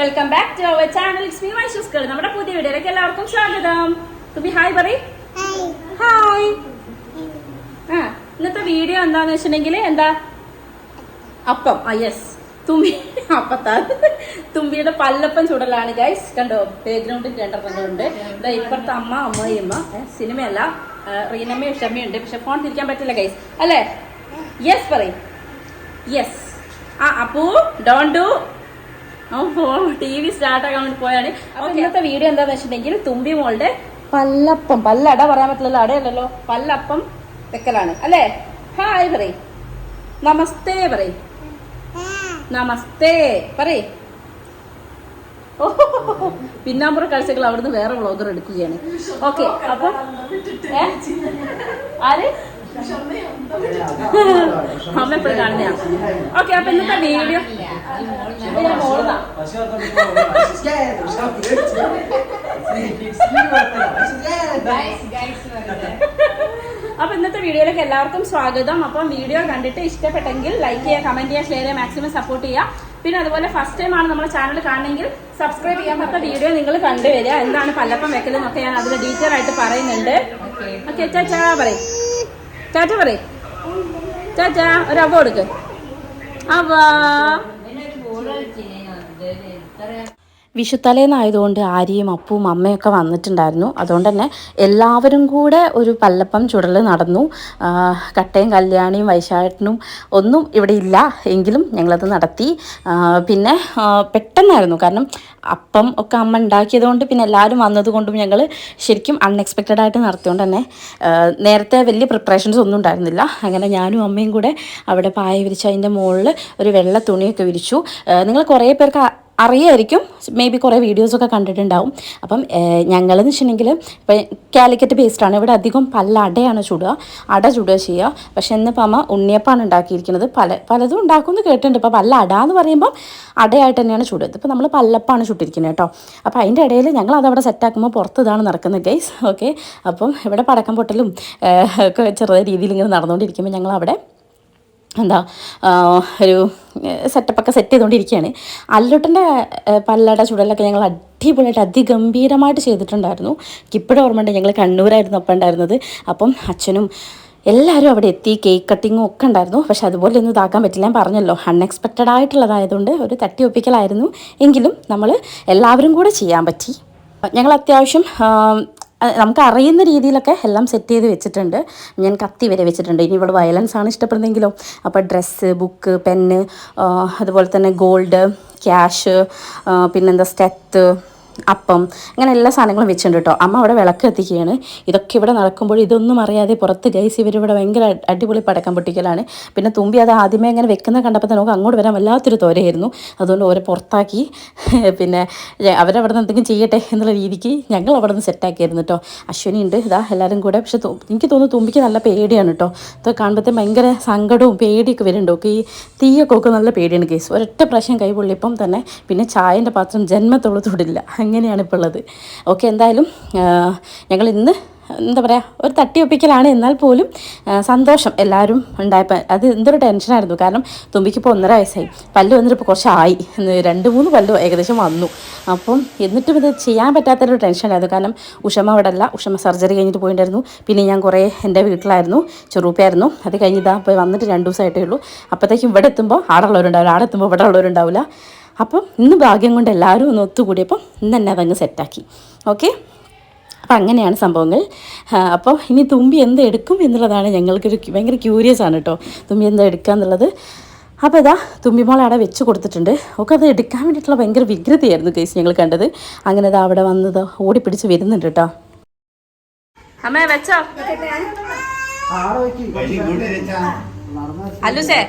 Welcome back to our channel it's me മൈഷൂസ്കൾ നമ്മുടെ പുതിയ വീഡിയോയിലേക്ക് എല്ലാവർക്കും സ്വാഗതം. ഹായ് പറയ് ഹായ് ആ ഇന്നത്തെ വീഡിയോ എന്താന്ന് വെച്ചിട്ടുണ്ടെങ്കിൽ എന്താ? അപ്പം. ആ യെസ് തുമ്പി അപ്പത്താ. തുമ്പിയുടെ പല്ലപ്പം ചുടലാണ് ഗൈസ് കണ്ടോ? ബാക്ക്ഗ്രൗണ്ടിൽ രണ്ടെണ്ണങ്ങളുണ്ട് ഇപ്പുറത്തെ അമ്മ അമ്മയമ്മ സിനിമയല്ല. റീനമ്മയും ക്ഷമയുണ്ട് പക്ഷെ ഫോൺ തിരിക്കാൻ പറ്റില്ല ഗൈസ് അല്ലേ? യെസ് പറയും യെസ് ആ അപ്പു ഡോൺ ഡു ടി വി സ്റ്റാർട്ട് ആക്കാൻ വേണ്ടി പോയാണ്. അപ്പൊ ഇന്നത്തെ വീഡിയോ എന്താന്ന് വെച്ചിട്ടുണ്ടെങ്കിൽ തുമ്പി മോളുടെ പല്ലപ്പം. പല്ലട പറയാൻ പറ്റില്ലല്ലോ. അടയല്ലല്ലോ. പല്ലപ്പം വെക്കലാണ്. അല്ലേ? ഹായ് പറയ്. നമസ്തേ പറയ്. നമസ്തേ പറയ്. ഓ പിന്നാമ്പുറ കാഴ്ചകൾ അവിടുന്ന് വേറെ വ്ളോഗർ എടുക്കുകയാണ്. ഓക്കെ അപ്പൊ? ആര്? അമ്മ എപ്പോഴും കാണുന്നതാണ് ഓക്കെ അപ്പൊ ഇന്നത്തെ വീഡിയോ അപ്പൊ ഇന്നത്തെ വീഡിയോയിലേക്ക് എല്ലാവർക്കും സ്വാഗതം. അപ്പം വീഡിയോ കണ്ടിട്ട് ഇഷ്ടപ്പെട്ടെങ്കിൽ ലൈക്ക് ചെയ്യുക കമന്റ് ചെയ്യുക ഷെയർ ചെയ്യുക മാക്സിമം സപ്പോർട്ട് ചെയ്യുക. പിന്നെ അതുപോലെ ഫസ്റ്റ് ടൈം ആണ് നമ്മുടെ ചാനൽ കാണണമെങ്കിൽ സബ്സ്ക്രൈബ് ചെയ്യാൻ പറ്റ വീഡിയോ നിങ്ങൾ കണ്ടുവരിക എന്താണ് പല്ലപ്പം വെക്കലെന്നൊക്കെ ഞാൻ അതിൽ ഡീറ്റെയിൽ ആയിട്ട് പറയുന്നുണ്ട്. ഓക്കെ ചാച്ചാ പറയും. ചാച്ച പറയും. ചാച്ചാ ഒരു അവ കൊടുക്ക്. അവ. 我랄 지, 내년에내 일. വിഷുത്തലേന്നായതുകൊണ്ട് ആര്യയും അപ്പവും അമ്മയൊക്കെ വന്നിട്ടുണ്ടായിരുന്നു. അതുകൊണ്ട് തന്നെ എല്ലാവരും കൂടെ ഒരു പല്ലപ്പം ചുടൽ നടന്നു. കട്ടയും കല്യാണിയും വൈശാട്ടനും ഒന്നും ഇവിടെ ഇല്ല. എങ്കിലും ഞങ്ങളത് നടത്തി. പിന്നെ പെട്ടെന്നായിരുന്നു. കാരണം അപ്പം ഒക്കെ അമ്മ ഉണ്ടാക്കിയതുകൊണ്ട് പിന്നെ എല്ലാവരും വന്നതുകൊണ്ടും ഞങ്ങൾ ശരിക്കും അൺഎക്സ്പെക്റ്റഡ് ആയിട്ട് നടത്തിയോണ്ട് തന്നെ നേരത്തെ വലിയ പ്രിപ്പറേഷൻസ് ഒന്നും ഉണ്ടായിരുന്നില്ല. അങ്ങനെ ഞാനും അമ്മയും കൂടെ അവിടെ പായ വിരിച്ച് അതിന്റെ മുകളിൽ ഒരു വെള്ള തുണിയൊക്കെ വിരിച്ചു. നിങ്ങൾ കുറേ പേർക്ക് അറിയായിരിക്കും. മേ ബി കുറേ വീഡിയോസൊക്കെ കണ്ടിട്ടുണ്ടാവും. അപ്പം ഞങ്ങളെന്ന് വെച്ചിട്ടുണ്ടെങ്കിൽ ഇപ്പം കാലിക്കറ്റ് ബേസ്ഡാണ് ഇവിടെ അധികം പല അടയാണ് ചുടുക. അട ചുടുക ചെയ്യുക. പക്ഷെ ഇന്നിപ്പോൾ അമ്മ ഉണ്ണിയപ്പാണ് ഉണ്ടാക്കിയിരിക്കുന്നത്. പല പലതും ഉണ്ടാക്കുമെന്ന് കേട്ടിട്ടുണ്ട്. ഇപ്പോൾ പല്ല അട എന്ന് പറയുമ്പോൾ അടയായിട്ട് തന്നെയാണ് ചുടുക ഇതിപ്പോൾ നമ്മൾ പല്ലപ്പാണ് ചുട്ടിരിക്കുന്നത് കേട്ടോ. അപ്പോൾ അതിന്റെ ഇടയിൽ ഞങ്ങൾ അതവിടെ സെറ്റാക്കുമ്പോൾ പുറത്ത് ഇതാണ് നടക്കുന്നത് ഗൈസ് ഓക്കെ അപ്പം ഇവിടെ പടക്കം പൊട്ടലും ചെറിയ രീതിയിൽ ഇങ്ങനെ നടന്നുകൊണ്ടിരിക്കുമ്പോൾ ഞങ്ങൾ അവിടെ എന്താ ഒരു സെറ്റപ്പൊക്കെ സെറ്റ് ചെയ്തുകൊണ്ടിരിക്കുകയാണ് അല്ലുട്ടന്റെ പല്ലട ചുടലൊക്കെ ഞങ്ങൾ അടിപൊളിയായിട്ട് അതിഗംഭീരമായിട്ട് ചെയ്തിട്ടുണ്ടായിരുന്നു. ഇപ്പോഴും ഓർമ്മയുണ്ട് ഞങ്ങൾ കണ്ണൂരായിരുന്നു അപ്പം ഉണ്ടായിരുന്നത്. അപ്പം അച്ഛനും എല്ലാവരും അവിടെ എത്തി കേക്ക് കട്ടിങ്ങും ഒക്കെ ഉണ്ടായിരുന്നു. പക്ഷെ അതുപോലെ ഒന്നും ഇതാക്കാൻ പറ്റില്ല. ഞാൻ പറഞ്ഞല്ലോ അൺഎക്സ്പെക്റ്റഡ് ആയിട്ടുള്ളതായതുകൊണ്ട് ഒരു തട്ടി ഒപ്പിക്കലായിരുന്നു. എങ്കിലും നമ്മൾ എല്ലാവരും കൂടെ ചെയ്യാൻ പറ്റി. ഞങ്ങൾ അത്യാവശ്യം നമുക്ക് അറിയുന്ന രീതിയിലൊക്കെ എല്ലാം സെറ്റ് ചെയ്ത് വെച്ചിട്ടുണ്ട്. ഞാൻ കത്തി വരെ വെച്ചിട്ടുണ്ട്. ഇനി ഇവിടെ വയലൻസ് ആണ് ഇഷ്ടപ്പെടുന്നെങ്കിലോ? അപ്പോൾ ഡ്രസ്സ് ബുക്ക് പെന്ന് അതുപോലെ തന്നെ ഗോൾഡ് ക്യാഷ് പിന്നെന്താ സ്റ്റെത്ത് അപ്പം അങ്ങനെ എല്ലാ സാധനങ്ങളും വെച്ചിട്ടുണ്ട് കേട്ടോ അമ്മ അവിടെ വിളക്ക് എത്തിക്കുകയാണ് ഇതൊക്കെ ഇവിടെ നടക്കുമ്പോൾ ഇതൊന്നും അറിയാതെ പുറത്ത് ഗൈസ് ഇവരിവിടെ ഭയങ്കര അടി- അടിപൊളി പടക്കം പൊട്ടിക്കലാണ്. പിന്നെ തുമ്പി അത് ആദ്യമേ അങ്ങനെ വെക്കുന്ന കണ്ടപ്പോൾ നമുക്ക് അങ്ങോട്ട് വരാൻ വല്ലാത്തൊരു തോരയായിരുന്നു. അതുകൊണ്ട് ഓരോ പുറത്താക്കി. പിന്നെ അവരവിടെ നിന്ന് എന്തെങ്കിലും ചെയ്യട്ടെ എന്നുള്ള രീതിക്ക് ഞങ്ങൾ അവിടെ നിന്ന് സെറ്റാക്കിയായിരുന്നു കേട്ടോ അശ്വിനി ഉണ്ട് ഇതാ എല്ലാവരും കൂടെ. പക്ഷെ എനിക്ക് തോന്നുന്നു തുമ്പിക്ക് നല്ല പേടിയാണ് കേട്ടോ ഇതൊക്കെ കാണുമ്പോൾ ഭയങ്കര സങ്കടവും പേടിയൊക്കെ വരുന്നുണ്ട്. ഈ തീയൊക്കെ ഒക്കെ നല്ല പേടിയാണ് കേസ് ഒരൊറ്റ പ്രാവശ്യം കൈ പൊള്ളിയപ്പം തന്നെ പിന്നെ ചായന്റെ പാത്രം ജന്മത്തോളം തൊടില്ല. അങ്ങനെയാണ് ഇപ്പോൾ ഉള്ളത്. ഓക്കെ എന്തായാലും ഞങ്ങൾ ഇന്ന് എന്താ പറയുക ഒരു തട്ടിയൊപ്പിക്കലാണ് എന്നാൽ പോലും സന്തോഷം എല്ലാവരും ഉണ്ടായപ്പോൾ അത് എന്തൊരു ടെൻഷനായിരുന്നു കാരണം തുമ്പിക്കിപ്പോൾ ഒന്നര വയസ്സായി. പല്ല് വന്നിട്ട് ഇപ്പോൾ കുറച്ചായി. രണ്ട് മൂന്ന് പല്ല് ഏകദേശം വന്നു. അപ്പം എന്നിട്ടും ഇത് ചെയ്യാൻ പറ്റാത്തൊരു ടെൻഷനായിരുന്നു കാരണം ഉഷമ അവിടെ അല്ല. ഉഷമ സർജറി കഴിഞ്ഞിട്ട് പോയിട്ടുണ്ടായിരുന്നു പിന്നെ ഞാൻ കുറേ എന്റെ വീട്ടിലായിരുന്നു. ചെറുപ്പായിരുന്നു അത് കഴിഞ്ഞിതാ ഇപ്പോൾ വന്നിട്ട് രണ്ട് ദിവസമായിട്ടേ ഉള്ളൂ. അപ്പോഴത്തേക്കും ഇവിടെ എത്തുമ്പോൾ ആടെ ഉള്ളവരുണ്ടാവില്ല. ആടെ എത്തുമ്പോൾ ഇവിടെ ഉള്ളവരുണ്ടാവില്ല. അപ്പം ഇന്ന് ഭാഗ്യം കൊണ്ട് എല്ലാവരും ഒന്ന് ഒത്തുകൂടിയപ്പം ഇന്ന് തന്നെ അതങ്ങ് സെറ്റാക്കി ഓക്കെ അപ്പം അങ്ങനെയാണ് സംഭവങ്ങൾ. അപ്പോൾ ഇനി തുമ്പി എന്ത് എടുക്കും എന്നുള്ളതാണ് ഞങ്ങൾക്കൊരു ഭയങ്കര ക്യൂരിയസ് ആണ് കേട്ടോ തുമ്പി എന്താ എടുക്കുക എന്നുള്ളത്. അപ്പോൾ ഇതാ തുമ്പിമോൾ അവിടെ വെച്ച് കൊടുത്തിട്ടുണ്ട്. ഒക്കെ അത് എടുക്കാൻ വേണ്ടിയിട്ടുള്ള ഭയങ്കര വികൃതിയായിരുന്നു കേസ് ഞങ്ങൾ കണ്ടത്. അങ്ങനെ ഇതാ അവിടെ വന്നത് ഓടിപ്പിടിച്ച് വരുന്നുണ്ട് കേട്ടോ അമ്മേ വെച്ചോ. അല്ലുസേ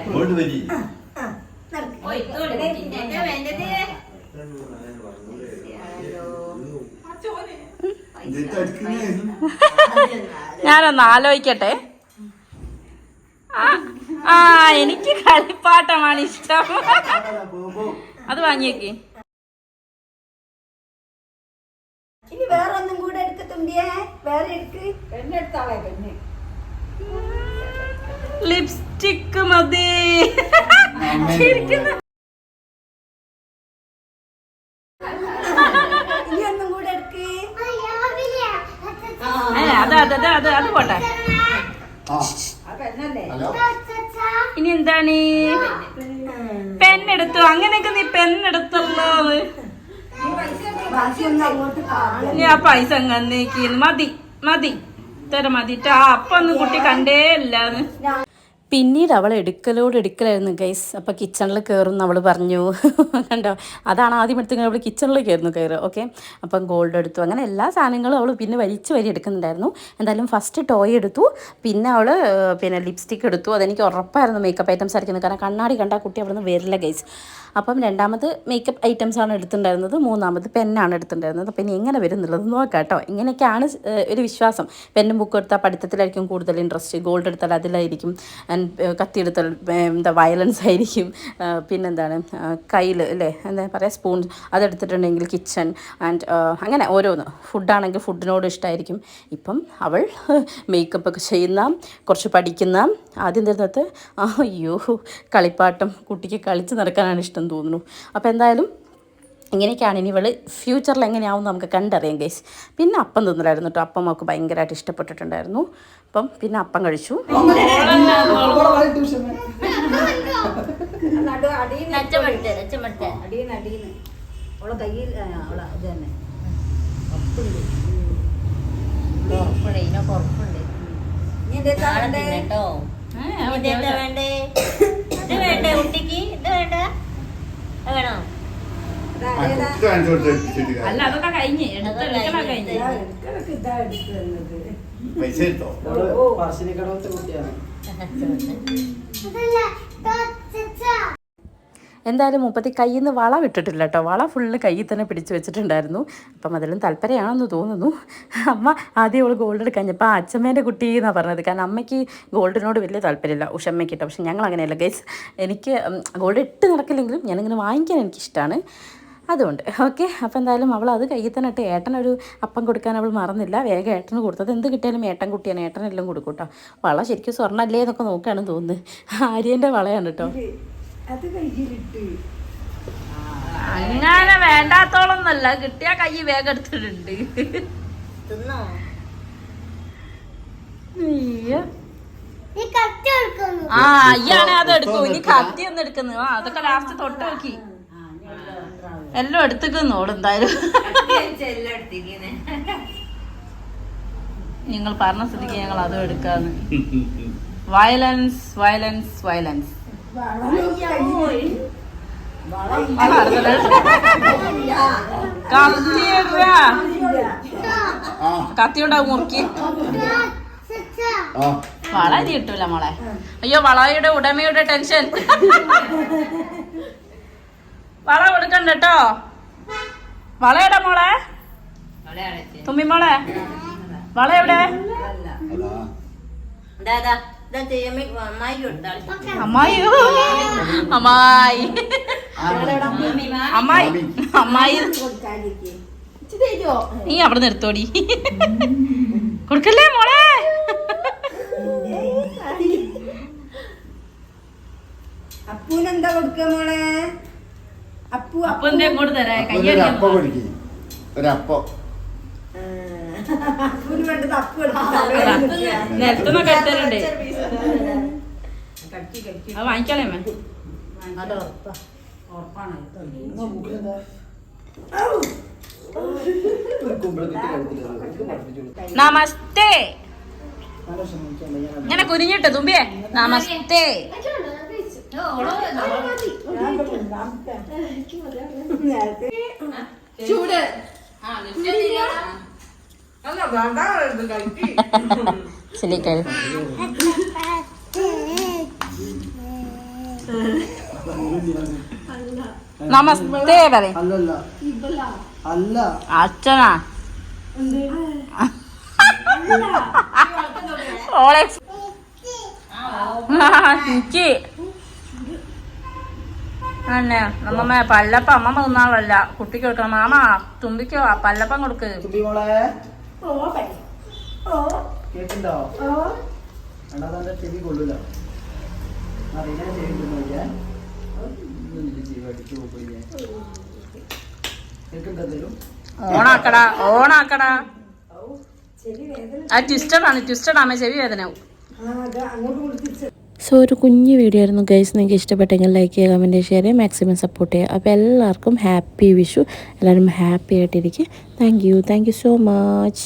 ഞാനൊന്ന് ആലോചിക്കട്ടെ. ആ, എനിക്ക് കളിപ്പാട്ടമാണ് ഇഷ്ടം. അത് വാങ്ങിയേക്ക്. ഇനി വേറെ ഒന്നും കൂടെ എടുക്ക തുമ്പിയേ? വേറെ എടുക്ക്. പെണ്ണെടുത്താളെ പെണ്ണ് ലിപ്സ്റ്റിക്ക് മതി. അത് പോട്ടെ ഇനി എന്താണ് പെണ്ണെടുത്തു. അങ്ങനെയൊക്കെ നീ പെണ്ണെടുത്തല്ലോ ഇനി ആ പൈസ അങ്ങനെ മതി മതി. തര മതിട്ടാ അപ്പൊ ഒന്ന് കുട്ടി കണ്ടേ ഇല്ലാന്ന് പിന്നീട് അവൾ എടുക്കലോട് എടുക്കലായിരുന്നു ഗൈസ് അപ്പോൾ കിച്ചണിൽ കയറും അവൾ പറഞ്ഞു. കണ്ടോ? അതാണ് ആദ്യം എടുത്തെങ്കിൽ അവൾ കിച്ചണിൽ കയറുന്നു കയറുക ഓക്കെ? അപ്പം ഗോൾഡ് എടുത്തു. അങ്ങനെ എല്ലാ സാധനങ്ങളും അവൾ പിന്നെ വലിച്ച് വരി എടുക്കുന്നുണ്ടായിരുന്നു. എന്തായാലും ഫസ്റ്റ് ടോയ് എടുത്തു. പിന്നെ അവൾ പിന്നെ ലിപ്സ്റ്റിക് എടുത്തു. അതെനിക്ക് ഉറപ്പായിരുന്നു മേക്കപ്പ് ഐറ്റംസ് ആയിരിക്കുന്നത് കാരണം കണ്ണാടി കണ്ട കുട്ടി അവിടെ നിന്ന് വരില്ല ഗൈസ്. അപ്പം രണ്ടാമത് മേക്കപ്പ് ഐറ്റംസ് ആണ് എടുത്തിട്ടുണ്ടായിരുന്നത്. മൂന്നാമത് പെന്നാണ് എടുത്തിട്ടുണ്ടായിരുന്നത്. അപ്പം ഇനി എങ്ങനെ വരും എന്നുള്ളത് നോക്കാം കേട്ടോ. ഇങ്ങനെയൊക്കെയാണ് ഒരു വിശ്വാസം. പെന്നും ബുക്കും എടുത്താൽ പഠിത്തത്തിലായിരിക്കും കൂടുതൽ ഇൻട്രസ്റ്റ് ഗോൾഡ് എടുത്താൽ അതിലായിരിക്കും. കത്തി എടുത്താൽ എന്താ വയലൻസ് ആയിരിക്കും. പിന്നെന്താണ് കയ്യിൽ അല്ലേ? എന്താ പറയുക സ്പൂൺ അതെടുത്തിട്ടുണ്ടെങ്കിൽ കിച്ചൺ ആൻഡ് അങ്ങനെ ഓരോന്ന്. ഫുഡാണെങ്കിൽ ഫുഡിനോട് ഇഷ്ടമായിരിക്കും ഇപ്പം അവൾ മേക്കപ്പ് ഒക്കെ ചെയ്യുന്ന കുറച്ച് പഠിക്കുന്ന ആദ്യം തരുന്നത് അയ്യോ കളിപ്പാട്ടം കുട്ടിക്ക് കളിച്ച് നടക്കാനാണ് ഇഷ്ടം. തോന്നുന്നു അപ്പോൾ എന്തായാലും ഇങ്ങനെയൊക്കെയാണ് ഇനി ഇവൾ ഫ്യൂച്ചറിൽ എങ്ങനെയാവും നമുക്ക് കണ്ടറിയാം ഗൈസ് പിന്നെ അപ്പം തിന്നില്ലായിരുന്നു കേട്ടോ അപ്പം നമുക്ക് ഭയങ്കരമായിട്ട് ഇഷ്ടപ്പെട്ടിട്ടുണ്ടായിരുന്നു അപ്പം പിന്നെ അപ്പം കഴിച്ചു വേണ്ടേ ഇതാ, ഏതാ? ഇത് കാണിച്ചു എത്തിച്ചിട്ട് അല്ല അതൊക്കെ കഴിഞ്ഞ്. എടുത്തെടുക്കണം കഴിഞ്ഞ്. പൈസ എടുത്തോ? പറശ്ശിനിക്കടവത്തെ കുട്ടിയാണ്. എന്തായാലും മുപ്പത്തി കയ്യിൽ നിന്ന് വള വിട്ടിട്ടില്ല കേട്ടോ വള ഫുള്ള് കയ്യിൽ തന്നെ പിടിച്ച് വെച്ചിട്ടുണ്ടായിരുന്നു. അപ്പം അതിലും താല്പര്യമാണെന്ന് തോന്നുന്നു. അമ്മ ആദ്യം അവൾ ഗോൾഡ് എടുക്കഴിഞ്ഞപ്പോൾ ആ അച്ഛമ്മേന്റെ കുട്ടി എന്നാണ് പറഞ്ഞത്? കാരണം അമ്മയ്ക്ക് ഗോൾഡിനോട് വലിയ താല്പര്യമില്ല ഉഷമ്മയ്ക്ക് കേട്ടോ പക്ഷെ ഞങ്ങൾ അങ്ങനെയല്ല ഗൈസ് എനിക്ക് ഗോൾഡ് ഇട്ട് നടക്കില്ലെങ്കിലും ഞാനിങ്ങനെ വാങ്ങിക്കാൻ എനിക്കിഷ്ടമാണ് അതുകൊണ്ട് ഓക്കെ അപ്പോൾ എന്തായാലും അവൾ അത് കയ്യിൽ തന്നെ ഇട്ട് ഏട്ടനൊരു അപ്പം കൊടുക്കാൻ അവൾ മറന്നില്ല. വേഗം ഏട്ടന് കൊടുത്തത് എന്ത് കിട്ടിയാലും ഏട്ടൻ കുട്ടിയാണ്. ഏട്ടനെല്ലാം കൊടുക്കും കേട്ടോ വള ശരിക്കും സ്വർണമല്ലേ എന്നൊക്കെ നോക്കുകയാണെന്ന് തോന്നുന്നത്. ആര്യന്റെ വളയാണ് കേട്ടോ അത് കയ്യിലിട്ട്. അങ്ങനെ വേണ്ടാത്തോളൊന്നല്ല കിട്ടിയ കൈ വേഗം എടുത്തിട്ടുണ്ട്. ആ അയ്യാണെ അത് എടുക്കൂ ഇനി കത്തി ഒന്നും എടുക്കുന്നു. ആ അതൊക്കെ ലാസ്റ്റ് തൊട്ട് നോക്കി. എല്ലാം എടുത്തുക്കുന്നു നിങ്ങൾ പറഞ്ഞ സ്ഥിതിക്ക് ഞങ്ങൾ അതും എടുക്കാന്ന്. വയലൻസ് വയലൻസ് വയലൻസ് കത്തിയുണ്ടാവും മുറുക്കി ആ വള ഇനി കിട്ടൂല മോളെ അയ്യോ വളയുടെ ഉടമയുടെ ടെൻഷൻ. വള കൊടുക്കണ്ട കേട്ടോ വളയുടെ മോളെ തുമ്മി മോളെ വള എവിടെ അതാ അമ്മായിയോ അമ്മായി അമ്മായി അമ്മായി നീ അവിടെ നിർത്തോടി കൊടുക്കല്ലേ മോളെ? അപ്പൂനെന്താ കൊടുക്ക മോളെ? അപ്പു അപ്പൊ. എന്തേ കൊടുത്തരാ കൈ ഒരു അപ്പം കൊടുക്കി ഒരപ്പം നിലത്തുനിന്നൊക്കെ എടുത്തരുണ്ട് അത് വാങ്ങിക്കാളേ മേ നമസ്തേ. ഇങ്ങനെ കുനിഞ്ഞിട്ട് തുമ്പിയേ. നമസ്തേ. ചൂട് ശരിക്കായി നമസ്തേ പറയും. അച്ഛനാ. ഓളെക്സ് എനിക്ക് അന്നെ നമ്മമ്മ പല്ലപ്പം അമ്മമ്മ തിന്നാളല്ല കുട്ടിക്ക് കൊടുക്കണം. മാമ തുമ്പിക്കോ പല്ലപ്പം കൊടുക്ക്. തുമ്പി മോളെ ഓ ഓ കേട്ടുണ്ടോ? ഓ. ചെവി കൊള്ളൂല? അറിയാൻ ഓണാക്കടാ ഓണാക്കടാ. ആ ട്വിസ്റ്റഡാണ് ട്വിസ്റ്റഡാമേ ചെവി വേദനയാവും സോ ഒരു കുഞ്ഞ് വീഡിയോ ആയിരുന്നു. ഗൈസ് നിങ്ങൾക്ക് ഇഷ്ടപ്പെട്ടെങ്കിൽ ലൈക്ക് ചെയ്യുക കമന്റ് ഷെയർ ചെയ്യുക മാക്സിമം സപ്പോർട്ട് ചെയ്യുക. അപ്പോൾ എല്ലാവർക്കും ഹാപ്പി വിഷു. എല്ലാവരും ഹാപ്പി ആയിട്ടിരിക്കുക thank you thank you so much